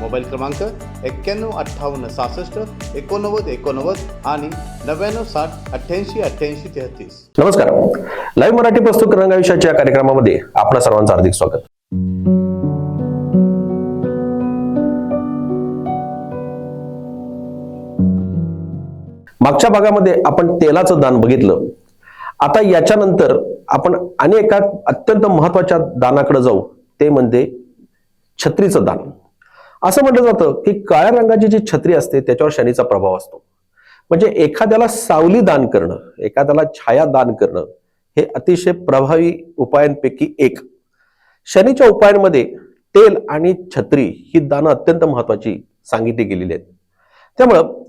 Mobile क्रमांक एक्क्याण्णव अठ्ठावन्न सहासष्ट एकोणनव्वद एकोणनव्वद आणि नव्याण्णव साठ अठ्ठ्याऐंशी अठ्ठ्याऐंशी तेहतीस. नमस्कार. लाईव्ह मराठी पुस्तक रंगाविषयाच्या कार्यक्रमामध्ये आपल्या सर्वांचं हार्दिक स्वागत. मागच्या भागामध्ये आपण तेलाचं दान बघितलं. आता याच्यानंतर आपण आणि एका अत्यंत महत्त्वाच्या दानाकडे जाऊ. ते म्हणजे छत्रीचं दान. असं म्हटलं जातं की काळ्या रंगाची जी छत्री असते त्याच्यावर शनीचा प्रभाव असतो. म्हणजे एखाद्याला सावली दान करणं एखाद्याला छाया दान करणं हे अतिशय प्रभावी उपायांपैकी एक. शनीच्या उपायांमध्ये तेल आणि छत्री ही दानं अत्यंत महत्वाची सांगितली गेलेली आहेत. त्यामुळं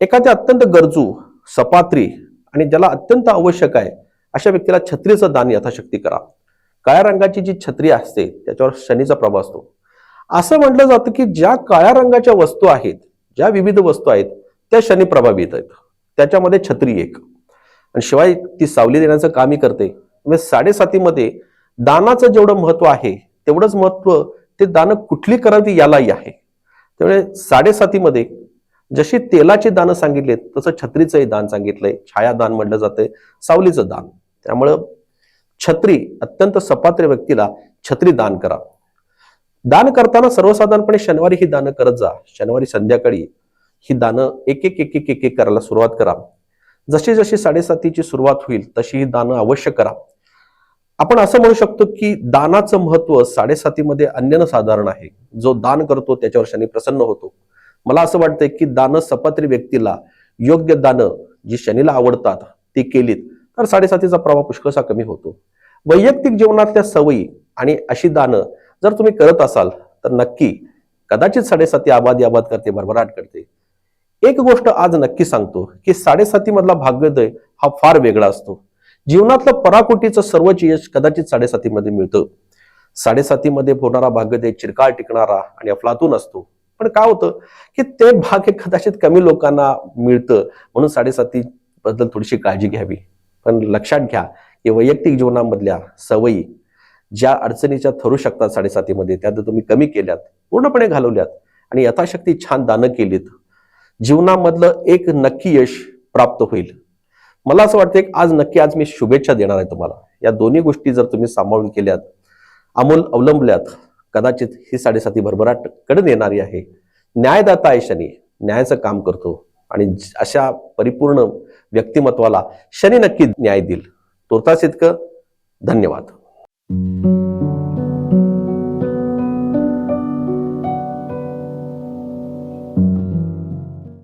एखाद्या अत्यंत गरजू सपात्री आणि ज्याला अत्यंत आवश्यक आहे अशा व्यक्तीला छत्रीचं दान यथाशक्ती करा. काळ्या रंगाची जी छत्री असते त्याच्यावर शनीचा प्रभाव असतो. असं म्हटलं जातं की ज्या काळ्या रंगाच्या वस्तू आहेत ज्या विविध वस्तू आहेत त्या शनी प्रभावित आहेत. त्याच्यामध्ये छत्री एक. आणि शिवाय ती सावली देण्याचं कामही करते. म्हणजे साडेसातीमध्ये दानाचं जेवढं महत्त्व आहे तेवढंच महत्त्व ते दानं कुठली करावी यालाही आहे. त्यामुळे साडेसातीमध्ये जशी तेलाचे दानं सांगितले तसं छत्रीचंही दान सांगितलंय. छायादान म्हटलं जातंय सावलीचं दान. त्यामुळं छत्री अत्यंत सपात्र व्यक्तीला छत्री दान करा. दान करताना सर्वसाधारणपणे शनिवारी ही दानं करत जा. शनिवारी संध्याकाळी ही दानं एक एक एक एक एक एक करायला सुरुवात करा. जशी जशी साडेसातीची सुरुवात होईल तशी ही दानं अवश्य करा. आपण असं म्हणू शकतो की दानाचं महत्त्व साडेसातीमध्ये अन्यन साधारण आहे. जो दान करतो त्याच्यावर शनी प्रसन्न होतो. मला असं वाटतंय की दानं सपात्री व्यक्तीला योग्य दानं जी शनीला आवडतात ती केलीत तर साडेसातीचा प्रभाव पुष्कळसा कमी होतो. वैयक्तिक जीवनातल्या सवयी आणि अशी दानं जर तुम्ही करत असाल तर नक्की कदाचित साडेसाती आबादी आबाद करते भरभराट करते. एक गोष्ट आज नक्की सांगतो की साडेसाती मधला भाग्योदय हा फार वेगळा असतो. जीवनातलं पराकोटीचं सर्वच यश कदाचित साडेसातीमध्ये मिळतं. साडेसातीमध्ये होणारा भाग्योदय चिरकाळ टिकणारा आणि अफलातून असतो. पण काय होतं की ते भाग्य कदाचित कमी लोकांना मिळतं म्हणून साडेसाती बद्दल थोडीशी काळजी घ्यावी. पण लक्षात घ्या की वैयक्तिक जीवनामधल्या सवयी ज्या अडचणीच्या ठरू शकतात साडेसातीमध्ये त्या जर तुम्ही कमी केल्यात पूर्णपणे घालवल्यात. आणि यथाशक्ती छान दानं केलीत. जीवनामधलं एक नक्की यश प्राप्त होईल. मला असं वाटतं की आज नक्की आज मी शुभेच्छा देणार आहे तुम्हाला. या दोन्ही गोष्टी जर तुम्ही सांभाळून केल्यात अमोल अवलंबल्यात कदाचित ही साडेसाती भरभराटकडून येणारी आहे. न्यायदाता आहे शनी. न्यायाचं काम करतो. आणि अशा परिपूर्ण व्यक्तिमत्वाला शनी नक्की न्याय देईल. तुर्तास इतकं. धन्यवाद. thank you